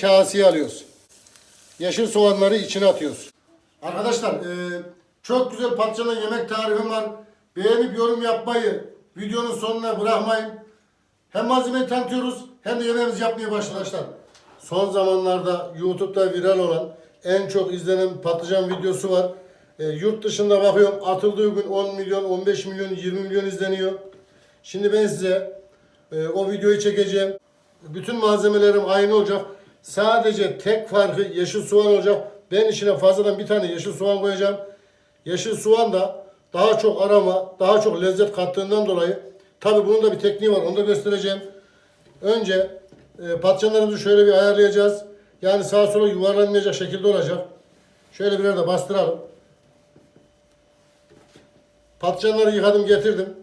Kaseye alıyoruz. Yeşil soğanları içine atıyoruz. Arkadaşlar e, çok güzel patlıcanla yemek tarifim var. Beğenip yorum yapmayı, videonun sonuna bırakmayın. Hem malzemeyi tanıtıyoruz hem de yemeğimizi yapmaya başladık arkadaşlar. Son zamanlarda YouTube'da viral olan en çok izlenen patlıcan videosu var. E, yurt dışında bakıyorum atıldığı gün 10 milyon, 15 milyon, 20 milyon izleniyor. Şimdi ben size e, o videoyu çekeceğim. Bütün malzemelerim aynı olacak. Sadece tek farkı yeşil soğan olacak. Ben içine fazladan bir tane yeşil soğan koyacağım. Yeşil soğan da daha çok aroma, daha çok lezzet kattığından dolayı tabi bunun da bir tekniği var. Onu da göstereceğim. Önce e, patlıcanlarımızı şöyle bir ayarlayacağız. Yani sağa sola yuvarlanmayacak şekilde olacak. Şöyle birer de bastıralım. Patlıcanları yıkadım getirdim.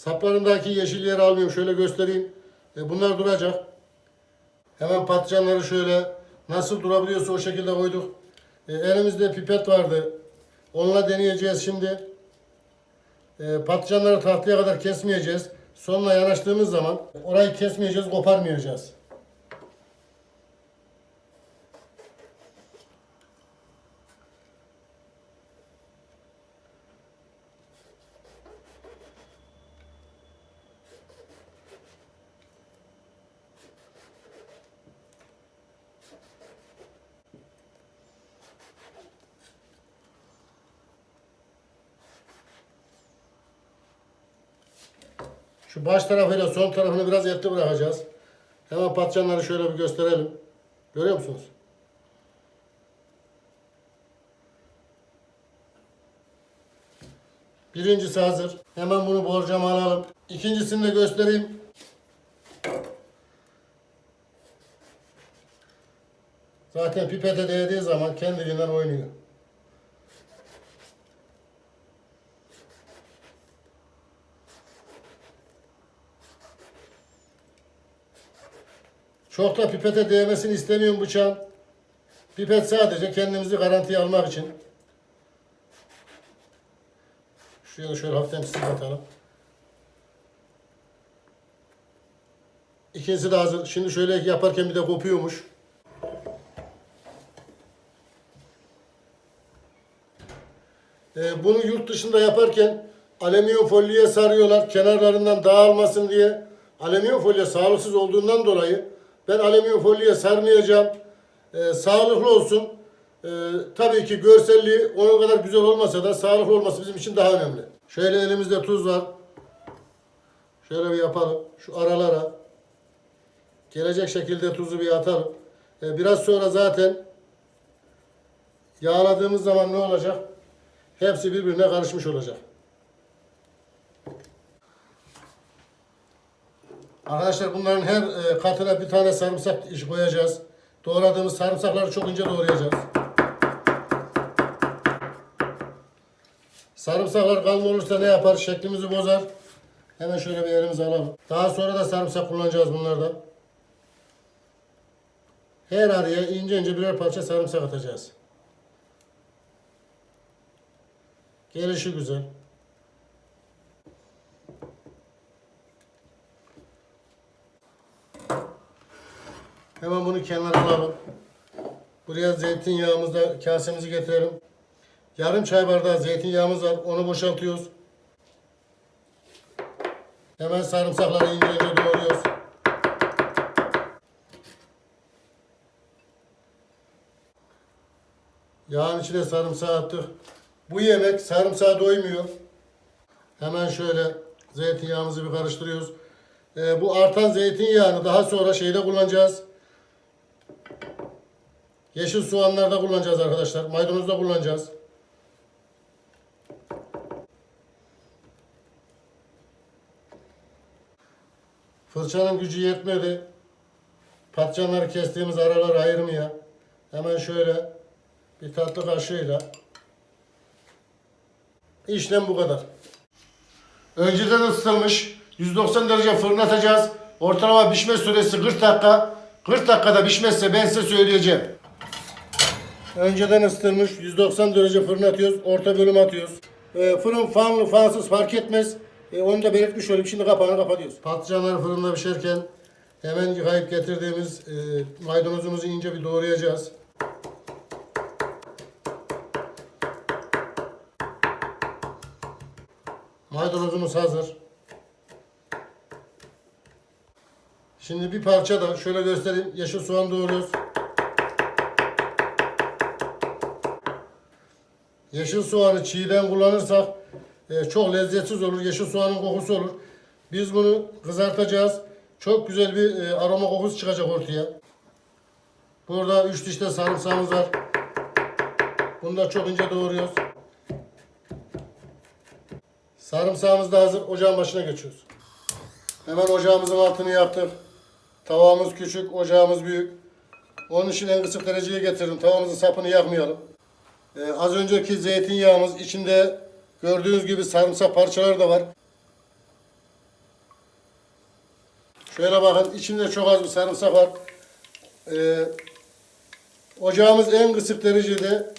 Saplarındaki yeşilleri almıyorum. Şöyle göstereyim. E, bunlar duracak. Hemen patlıcanları şöyle nasıl durabiliyorsa o şekilde koyduk. E, elimizde pipet vardı. Onunla deneyeceğiz şimdi. E, patlıcanları tahtaya kadar kesmeyeceğiz. Sonuna yanaştığımız zaman orayı kesmeyeceğiz, koparmayacağız. Şu baş tarafıyla son tarafını biraz etli bırakacağız. Hemen patlıcanları şöyle bir gösterelim. Görüyor musunuz? Birincisi hazır. Hemen bunu borcama alalım. İkincisini de göstereyim. Zaten pipete değdiği zaman kendiliğinden oynuyor. Çok da pipete değmesini istemiyorum bıçağın. Pipet sadece kendimizi garantiye almak için. Şuraya da şöyle hafiften çizik atalım. İkincisi de hazır. Şimdi şöyle yaparken bir de kopuyormuş. Ee, bunu yurt dışında yaparken alüminyum folyoya sarıyorlar kenarlarından dağılmasın diye. Alüminyum folyo sağlıksız olduğundan dolayı ben alüminyum folyoya sarmayacağım. Ee, sağlıklı olsun. Ee, tabii ki görselliği onun kadar güzel olmasa da sağlıklı olması bizim için daha önemli. Şöyle elimizde tuz var. Şöyle bir yapalım. Şu aralara gelecek şekilde tuzu bir atalım. Ee, biraz sonra zaten yağladığımız zaman ne olacak? Hepsi birbirine karışmış olacak. Arkadaşlar bunların her e, katına bir tane sarımsak iş koyacağız. Doğradığımız sarımsakları çok ince doğrayacağız. Sarımsaklar kalın olursa ne yapar? Şeklimizi bozar. Hemen şöyle bir elimize alalım. Daha sonra da sarımsak kullanacağız bunlarda. Her araya ince ince birer parça sarımsak atacağız. Gelişi güzel. Hemen bunu kenara alalım. Buraya zeytinyağımızda kasemizi getirelim. Yarım çay bardağı zeytinyağımız var. Onu boşaltıyoruz. Hemen sarımsakları ince ince doğruyoruz. Yağın içine sarımsağı attık. Bu yemek sarımsağa doymuyor. Hemen şöyle zeytinyağımızı bir karıştırıyoruz. Ee, bu artan zeytinyağını daha sonra şeyde kullanacağız. Yeşil soğanlarda kullanacağız arkadaşlar. Maydanozda kullanacağız. Fırçanın gücü yetmedi. Patlıcanları kestiğimiz aralar ayırmaya. Hemen şöyle bir tatlı kaşığıyla İşlem bu kadar. Önceden ısıtılmış 190 derece fırına atacağız. Ortalama pişme süresi 40 dakika. 40 dakikada pişmezse ben size söyleyeceğim. Önceden ısıtılmış 190 derece fırına atıyoruz. Orta bölüm atıyoruz. Ee, fırın fanlı fansız fark etmez. Ee, onu da belirtmiş olayım. Şimdi kapağını kapatıyoruz. Patlıcanlar fırında pişerken hemen yıkayıp getirdiğimiz e, maydanozumuzu ince bir doğrayacağız. Maydanozumuz hazır. Şimdi bir parça da şöyle göstereyim. Yeşil soğan doğruyoruz. Yeşil soğanı çiğden kullanırsak e, çok lezzetsiz olur. Yeşil soğanın kokusu olur. Biz bunu kızartacağız. Çok güzel bir e, aroma kokusu çıkacak ortaya. Burada 3 diş de sarımsağımız var. Bunu da çok ince doğruyoruz. Sarımsağımız da hazır. Ocağın başına geçiyoruz. Hemen ocağımızın altını yaptık. Tavamız küçük, ocağımız büyük. Onun için en kısık dereceye getirdim. Tavamızın sapını yakmayalım. Ee, az önceki zeytinyağımız içinde gördüğünüz gibi sarımsak parçaları da var. Şöyle bakın içinde çok az bir sarımsak var. Ee, ocağımız en kısık derecede.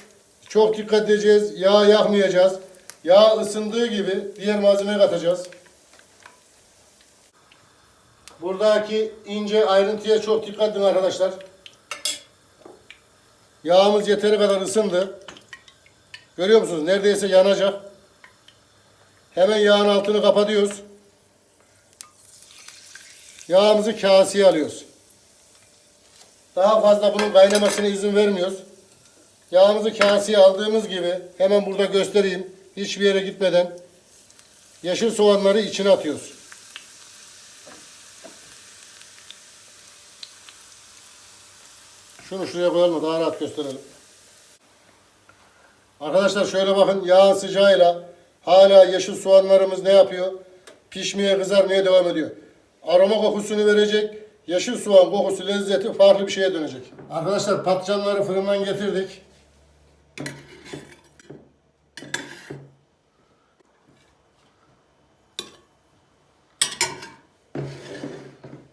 Çok dikkat edeceğiz. Yağ yakmayacağız. Yağ ısındığı gibi diğer malzemeyi katacağız. Buradaki ince ayrıntıya çok dikkat edin arkadaşlar. Yağımız yeteri kadar ısındı. Görüyor musunuz? Neredeyse yanacak. Hemen yağın altını kapatıyoruz. Yağımızı kaseye alıyoruz. Daha fazla bunun kaynamasına izin vermiyoruz. Yağımızı kaseye aldığımız gibi hemen burada göstereyim. Hiçbir yere gitmeden yeşil soğanları içine atıyoruz. Şunu şuraya koyalım da daha rahat gösterelim. Arkadaşlar şöyle bakın yağın sıcağıyla hala yeşil soğanlarımız ne yapıyor? Pişmeye kızarmaya devam ediyor. Aroma kokusunu verecek. Yeşil soğan kokusu lezzeti farklı bir şeye dönecek. Arkadaşlar patlıcanları fırından getirdik.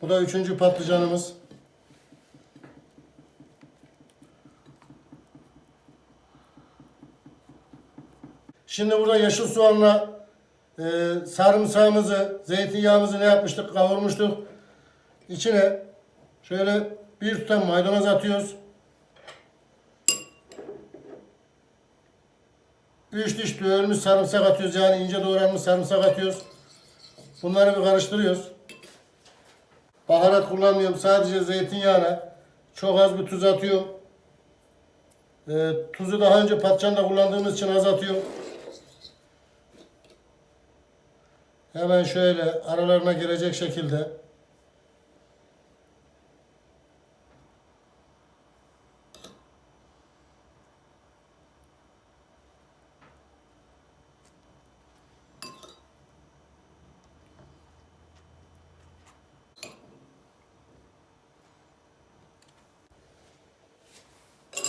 Bu da üçüncü patlıcanımız. Şimdi burada yeşil soğanla e, sarımsağımızı, zeytinyağımızı ne yapmıştık? Kavurmuştuk. İçine şöyle bir tutam maydanoz atıyoruz. Üç diş dövülmüş sarımsak atıyoruz. Yani ince doğranmış sarımsak atıyoruz. Bunları bir karıştırıyoruz. Baharat kullanmıyorum. Sadece zeytinyağına çok az bir tuz atıyorum. E, tuzu daha önce patlıcanda kullandığımız için az atıyorum. Hemen şöyle aralarına girecek şekilde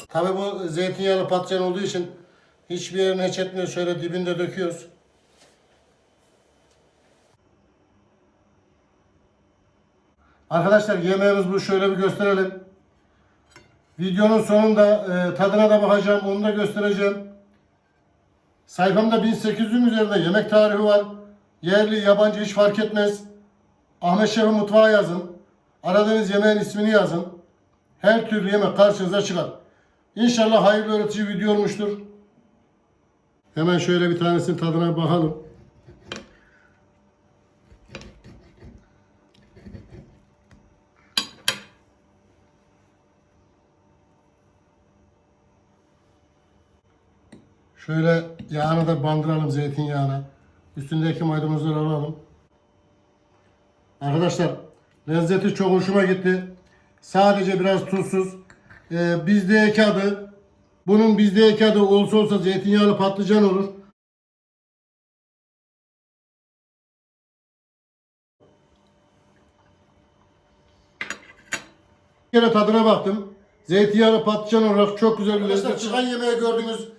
Tabi bu zeytinyağlı patlıcan olduğu için hiçbir yerini hiç etmiyor. Şöyle dibinde döküyoruz. Arkadaşlar yemeğimiz bu. Şöyle bir gösterelim. Videonun sonunda e, tadına da bakacağım. Onu da göstereceğim. Sayfamda 1800'ün üzerinde yemek tarifi var. Yerli, yabancı hiç fark etmez. Ahmet Şef'in mutfağı yazın. Aradığınız yemeğin ismini yazın. Her türlü yemek karşınıza çıkar. İnşallah hayırlı öğretici video olmuştur. Hemen şöyle bir tanesinin tadına bakalım. Şöyle yağını da bandıralım zeytinyağına. Üstündeki maydanozları alalım. Arkadaşlar lezzeti çok hoşuma gitti. Sadece biraz tuzsuz. Ee, bizdeki adı bunun bizdeki adı olsa olsa zeytinyağlı patlıcan olur. Bir kere tadına baktım. Zeytinyağlı patlıcan olarak çok güzel bir lezzet. Çıkan yemeği gördünüz.